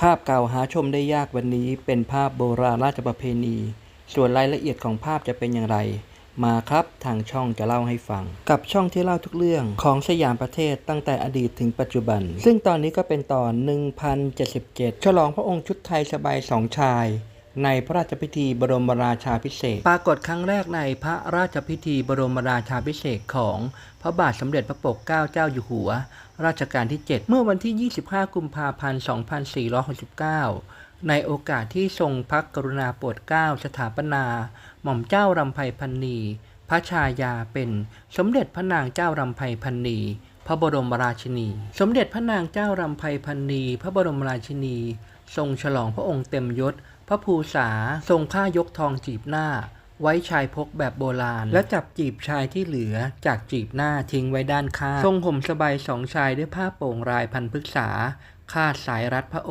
ภาพเก่าหาชมได้ยากวันนี้เป็นภาพโบราณราชประเพณี ส่วนรายละเอียดของภาพจะเป็นอย่างไร มาครับทางช่องจะเล่าให้ฟัง กับช่องที่เล่าทุกเรื่องของสยามประเทศตั้งแต่อดีตถึงปัจจุบัน ซึ่งตอนนี้ก็เป็นตอน 1077 ฉลองพระองค์ชุดไทยสบายสองชาย ในพระราชพิธีบรมราชาพิเศษ ปรากฏครั้งแรกในพระราชพิธีบรมราชาพิเศษของพระบาทสมเด็จพระปกเกล้าเจ้าอยู่หัว รัชกาลที่ 7 เมื่อวันที่ 25 กุมภาพันธ์ 2469 ในโอกาสที่ทรงพระกรุณาโปรดเกล้าสถาปนา หม่อมเจ้ารำไพพันนีพระชายาเป็นสมเด็จพระนางเจ้ารำไพพันนีพระบรมราชินี สมเด็จพระนางเจ้ารำไพพันนีพระบรมราชินี ทรงฉลองพระองค์เต็มยศ พระภูษา ทรงผ้ายกทองจีบหน้า ไว้ชายพกแบบโบราณ และจับจีบชายที่เหลือจากจีบหน้าทิ้งไว้ด้านข้าง ทรงผมสบายสองชายด้วยผ้าโป่งลายพันพฤกษาคาดสายรัดพระองค์